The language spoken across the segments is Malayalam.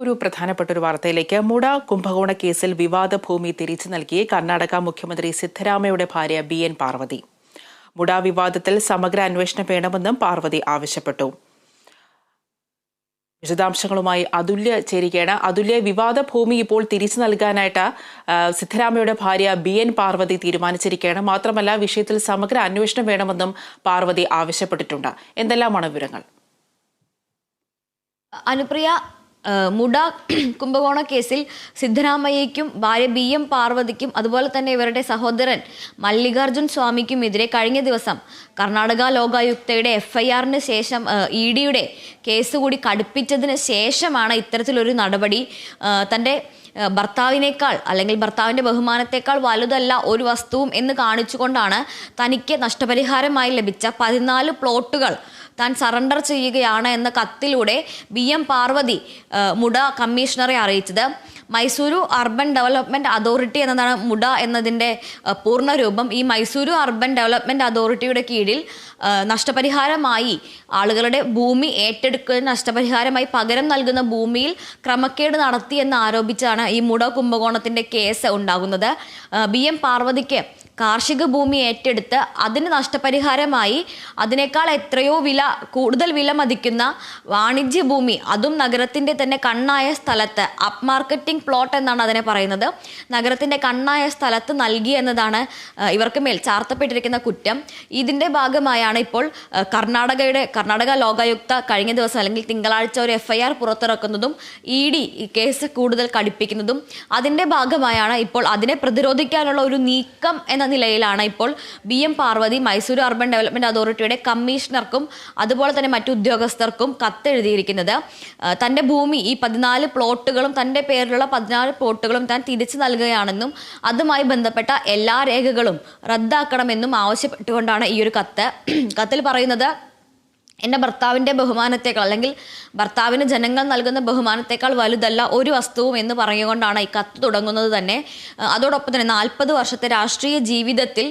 ഒരു പ്രധാനപ്പെട്ട ഒരു വാർത്തയിലേക്ക്. മുട കുംഭകോണ കേസിൽ വിവാദ ഭൂമി തിരിച്ചു നൽകി കർണാടക മുഖ്യമന്ത്രി സിദ്ധരാമയുടെ ഭാര്യ ബി എൻ പാർവതി. മുട വിവാദത്തിൽ സമഗ്ര അന്വേഷണം വേണമെന്നും പാർവതി ആവശ്യപ്പെട്ടു. വിശദാംശങ്ങളുമായി അതുല്യ ചേരുകയാണ്. അതുല്യ വിവാദ ഭൂമി ഇപ്പോൾ തിരിച്ചു നൽകാനായിട്ട് സിദ്ധരാമയുടെ ഭാര്യ ബി എൻ പാർവതി തീരുമാനിച്ചിരിക്കുകയാണ്. മാത്രമല്ല വിഷയത്തിൽ സമഗ്ര അന്വേഷണം വേണമെന്നും പാർവതി ആവശ്യപ്പെട്ടിട്ടുണ്ട്. എന്തെല്ലാമാണ് വിവരങ്ങൾ? അനുപ്രിയ മുട കുംഭകോണ കേസിൽ സിദ്ധരാമയ്യയ്ക്കും ഭാര്യ ബി എം പാർവതിക്കും അതുപോലെ തന്നെ ഇവരുടെ സഹോദരൻ മല്ലികാർജുൻ സ്വാമിക്കുമെതിരെ കഴിഞ്ഞ ദിവസം കർണാടക ലോകായുക്തയുടെ എഫ്ഐആറിന് ശേഷം ഇ ഡിയുടെ കേസ് കൂടി കടുപ്പിച്ചതിന് ശേഷമാണ് ഇത്തരത്തിലൊരു നടപടി തന്റെ ഭർത്താവിനേക്കാൾ അല്ലെങ്കിൽ ഭർത്താവിന്റെ ബഹുമാനത്തേക്കാൾ വലുതല്ല ഒരു വസ്തുവും എന്ന് കാണിച്ചുകൊണ്ടാണ് തനിക്ക് നഷ്ടപരിഹാരമായി ലഭിച്ച പതിനാല് പ്ലോട്ടുകൾ താൻ സറണ്ടർ ചെയ്യുകയാണ് എന്ന കത്തിലൂടെ ബി എം പാർവതി മുട കമ്മീഷണറെ അറിയിച്ചത്. മൈസൂരു അർബൻ ഡെവലപ്മെന്റ് അതോറിറ്റി എന്നതാണ് മുഡ എന്നതിന്റെ പൂർണരൂപം. ഈ മൈസൂരു അർബൻ ഡെവലപ്മെന്റ് അതോറിറ്റിയുടെ കീഴിൽ നഷ്ടപരിഹാരമായി ആളുകളുടെ ഭൂമി ഏറ്റെടുക്കുന്ന നഷ്ടപരിഹാരമായി പകരം നൽകുന്ന ഭൂമിയിൽ ക്രമക്കേട് നടത്തി എന്ന് ആരോപിച്ചാണ് ഈ മുഡ കുംഭകോണത്തിന്റെ കേസ് ഉണ്ടാകുന്നത്. ബി എം പാർവതിക്ക് കാർഷിക ഭൂമി ഏറ്റെടുത്ത് അതിന് നഷ്ടപരിഹാരമായി അതിനേക്കാൾ എത്രയോ വില കൂടുതൽ വില മതിക്കുന്ന വാണിജ്യ ഭൂമി അതും നഗരത്തിന്റെ തന്നെ കണ്ണായ സ്ഥലത്ത് അപ്മാർക്കറ്റിംഗ് പ്ലോട്ട് എന്നാണ് അതിനെ പറയുന്നത്. നഗരത്തിന്റെ കണ്ണായ സ്ഥലത്ത് നൽകി എന്നതാണ് ഇവർക്ക് മേൽ ചാർത്തപ്പെട്ടിരിക്കുന്ന കുറ്റം. ഇതിന്റെ ഭാഗമായാണ് ഇപ്പോൾ കർണാടകയുടെ കർണാടക ലോകായുക്ത കഴിഞ്ഞ ദിവസം അല്ലെങ്കിൽ തിങ്കളാഴ്ച ഒരു എഫ് ഐ ആർ പുറത്തിറക്കുന്നതും ഇ ഡി ഈ കേസ് കൂടുതൽ കടുപ്പിക്കുന്നതും അതിന്റെ ഭാഗമായാണ് ഇപ്പോൾ അതിനെ പ്രതിരോധിക്കാനുള്ള ഒരു നീക്കം എന്ന നിലയിലാണ് ഇപ്പോൾ B M Parvathi Mysore urban development അതോറിറ്റിയുടെ കമ്മീഷണർക്കും അതുപോലെ തന്നെ മറ്റു ഉദ്യോഗസ്ഥർക്കും കത്തെഴുതിയിരിക്കുന്നത്. തന്റെ ഭൂമി ഈ പതിനാല് പ്ലോട്ടുകളും തന്റെ പേരിലുള്ള പതിനാല് പ്ലോട്ടുകളും താൻ തിരിച്ചു നൽകുകയാണെന്നും അതുമായി ബന്ധപ്പെട്ട എല്ലാ രേഖകളും റദ്ദാക്കണമെന്നും ആവശ്യപ്പെട്ടുകൊണ്ടാണ് ഈ ഒരു കത്ത്. കത്തിൽ പറയുന്നത് എന്റെ ഭർത്താവിന്റെ ബഹുമാനത്തേക്കാൾ അല്ലെങ്കിൽ ഭർത്താവിന് ജനങ്ങൾ നൽകുന്ന ബഹുമാനത്തേക്കാൾ വലുതല്ല ഒരു വസ്തുവും എന്ന് പറഞ്ഞുകൊണ്ടാണ് ഈ കത്ത് തുടങ്ങുന്നത് തന്നെ. അതോടൊപ്പം തന്നെ നാൽപ്പത് വർഷത്തെ രാഷ്ട്രീയ ജീവിതത്തിൽ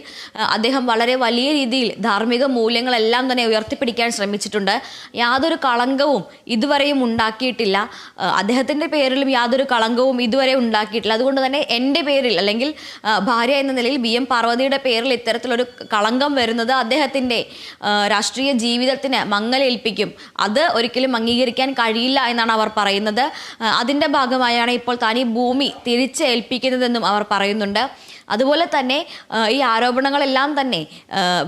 അദ്ദേഹം വളരെ വലിയ രീതിയിൽ ധാർമ്മിക മൂല്യങ്ങളെല്ലാം തന്നെ ഉയർത്തിപ്പിടിക്കാൻ ശ്രമിച്ചിട്ടുണ്ട്. യാതൊരു കളങ്കവും ഇതുവരെയും ഉണ്ടാക്കിയിട്ടില്ല. അദ്ദേഹത്തിന്റെ പേരിലും യാതൊരു കളങ്കവും ഇതുവരെ ഉണ്ടാക്കിയിട്ടില്ല. അതുകൊണ്ട് തന്നെ എന്റെ പേരിൽ അല്ലെങ്കിൽ ഭാര്യ എന്ന നിലയിൽ ബി എം പാർവതിയുടെ പേരിൽ ഇത്തരത്തിലൊരു കളങ്കം വരുന്നത് അദ്ദേഹത്തിന്റെ രാഷ്ട്രീയ ജീവിതത്തിന് മങ്ങലേൽപ്പിക്കും അത് ഒരിക്കലും അംഗീകരിക്കാൻ കഴിയില്ല എന്നാണ് അവർ പറയുന്നത്. അതിന്റെ ഭാഗമായാണ് ഇപ്പോൾ താൻ ഈ ഭൂമി തിരിച്ചേൽപ്പിക്കുന്നതെന്നും അവർ പറയുന്നുണ്ട്. അതുപോലെ തന്നെ ഈ ആരോപണങ്ങളെല്ലാം തന്നെ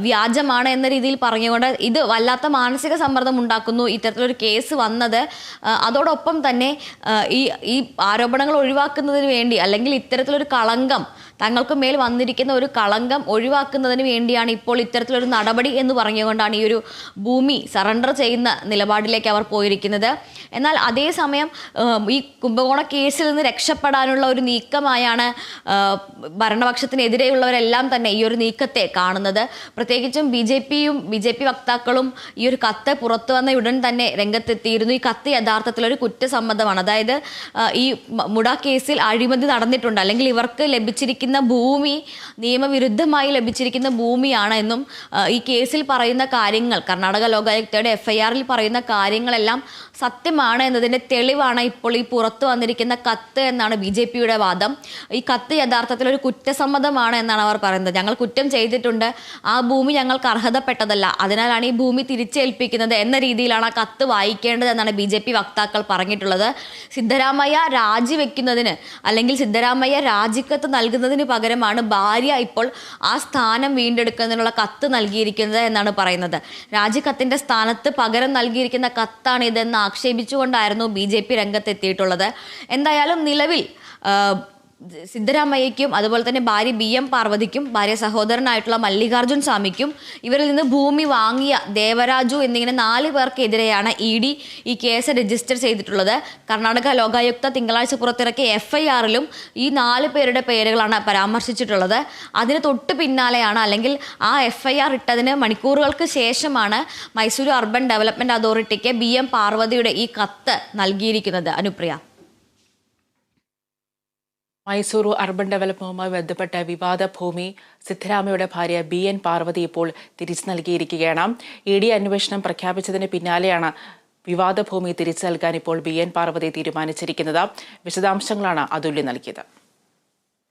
വ്യാജമാണ് എന്ന രീതിയിൽ പറഞ്ഞുകൊണ്ട് ഇത് വല്ലാത്ത മാനസിക സമ്മർദ്ദം ഉണ്ടാക്കുന്നു ഇത്തരത്തിലൊരു കേസ് വന്നത്. അതോടൊപ്പം തന്നെ ഈ ഈ ആരോപണങ്ങൾ ഒഴിവാക്കുന്നതിന് വേണ്ടി അല്ലെങ്കിൽ ഇത്തരത്തിലൊരു കളങ്കം തങ്ങൾക്ക് മേൽ വന്നിരിക്കുന്ന ഒരു കളങ്കം ഒഴിവാക്കുന്നതിന് വേണ്ടിയാണ് ഇപ്പോൾ ഇത്തരത്തിലൊരു നടപടി എന്ന് പറഞ്ഞുകൊണ്ടാണ് ഈ ഒരു ഭൂമി സറണ്ടർ ചെയ്യുന്ന നിലപാടിലേക്ക് അവർ പോയിരിക്കുന്നത്. എന്നാൽ അതേസമയം ഈ കുംഭകോണ കേസിൽ നിന്ന് രക്ഷപ്പെടാനുള്ള ഒരു നീക്കമായാണ് ഭരണപക്ഷത്തിനെതിരെയുള്ളവരെല്ലാം തന്നെ ഈ ഒരു നീക്കത്തെ കാണുന്നത്. പ്രത്യേകിച്ചും ബി ജെ പിയും ബി ജെ പി വക്താക്കളും ഈ ഒരു കത്ത് പുറത്തു വന്ന ഉടൻ തന്നെ രംഗത്തെത്തിയിരുന്നു. ഈ കത്ത് യഥാർത്ഥത്തിൽ ഒരു കുറ്റസമ്മതമാണ്. അതായത് ഈ മുട കേസിൽ അഴിമതി നടന്നിട്ടുണ്ട്. അല്ലെങ്കിൽ ഇവർക്ക് ലഭിച്ചിരിക്കുന്ന ഭൂമി നിയമവിരുദ്ധമായി ലഭിച്ചിരിക്കുന്ന ഭൂമിയാണ് എന്നും ഈ കേസിൽ പറയുന്ന കാര്യങ്ങൾ കർണാടക ലോകായുക്തയുടെ എഫ്ഐആറിൽ പറയുന്ന കാര്യങ്ങളെല്ലാം സത്യമാണ് എന്നതിന്റെ തെളിവാണ് ഇപ്പോൾ ഈ പുറത്തു വന്നിരിക്കുന്ന കത്ത് എന്നാണ് ബി ജെ പിയുടെ വാദം. ഈ കത്ത് യഥാർത്ഥത്തിൽ ഒരു കുറ്റസമ്മതമാണ് എന്നാണ് അവർ പറയുന്നത്. ഞങ്ങൾ കുറ്റം ചെയ്തിട്ടുണ്ട്. ആ ഭൂമി ഞങ്ങൾക്ക് അർഹതപ്പെട്ടതല്ല. അതിനാലാണ് ഈ ഭൂമി തിരിച്ചേൽപ്പിക്കുന്നത് എന്ന രീതിയിലാണ് ആ കത്ത് വായിക്കേണ്ടത് എന്നാണ് ബി ജെ പി വക്താക്കൾ പറഞ്ഞിട്ടുള്ളത്. സിദ്ധരാമയ്യ രാജിവെക്കുന്നതിന് അല്ലെങ്കിൽ സിദ്ധരാമയ്യ രാജിക്കത്ത് നൽകുന്നതിന് പകരമാണ് ഭാര്യ ഇപ്പോൾ ആ സ്ഥാനം വീണ്ടെടുക്കുന്നതിനുള്ള കത്ത് നൽകിയിരിക്കുന്നത് എന്നാണ് പറയുന്നത്. രാജിക്കത്തിന്റെ സ്ഥാനത്ത് പകരം നൽകിയിരിക്കുന്ന കത്താണ് ഇതെന്ന് ആക്ഷേപിച്ചുകൊണ്ടായിരുന്നു ബി ജെ പി രംഗത്തെത്തിയിട്ടുള്ളത്. എന്തായാലും നിലവിൽ സിദ്ധരാമയ്യയ്ക്കും അതുപോലെ തന്നെ ഭാര്യ ബി എം പാർവതിക്കും ഭാര്യ സഹോദരനായിട്ടുള്ള മല്ലികാർജുൻ സ്വാമിക്കും ഇവരിൽ നിന്ന് ഭൂമി വാങ്ങിയ ദേവരാജു എന്നിങ്ങനെ നാല് പേർക്കെതിരെയാണ് ഇ ഡി ഈ കേസ് രജിസ്റ്റർ ചെയ്തിട്ടുള്ളത്. കർണാടക ലോകായുക്ത തിങ്കളാഴ്ച പുറത്തിറക്കിയ എഫ് ഐ ആറിലും ഈ നാല് പേരുടെ പേരുകളാണ് പരാമർശിച്ചിട്ടുള്ളത്. അതിന് തൊട്ട് പിന്നാലെയാണ് അല്ലെങ്കിൽ ആ എഫ് ഐ ആർ ഇട്ടതിന് മണിക്കൂറുകൾക്ക് ശേഷമാണ് മൈസൂരു അർബൻ ഡെവലപ്മെന്റ് അതോറിറ്റിക്ക് ബി എം പാർവതിയുടെ ഈ കത്ത് നൽകിയിരിക്കുന്നത്. അനുപ്രിയ. മൈസൂരു അർബൻ ഡെവലപ്മെന്റുമായി ബന്ധപ്പെട്ട വിവാദ ഭൂമി സിദ്ധരാമയുടെ ഭാര്യ ബി എൻ പാർവതി ഇപ്പോൾ തിരിച്ചു നൽകിയിരിക്കുകയാണ്. ഇ ഡി അന്വേഷണം പ്രഖ്യാപിച്ചതിന് പിന്നാലെയാണ് വിവാദ ഭൂമി തിരിച്ചു നൽകാൻ ഇപ്പോൾ ബി എൻ പാർവതി തീരുമാനിച്ചിരിക്കുന്നത്. വിശദാംശങ്ങളാണ് അതുല്യ നൽകിയത്.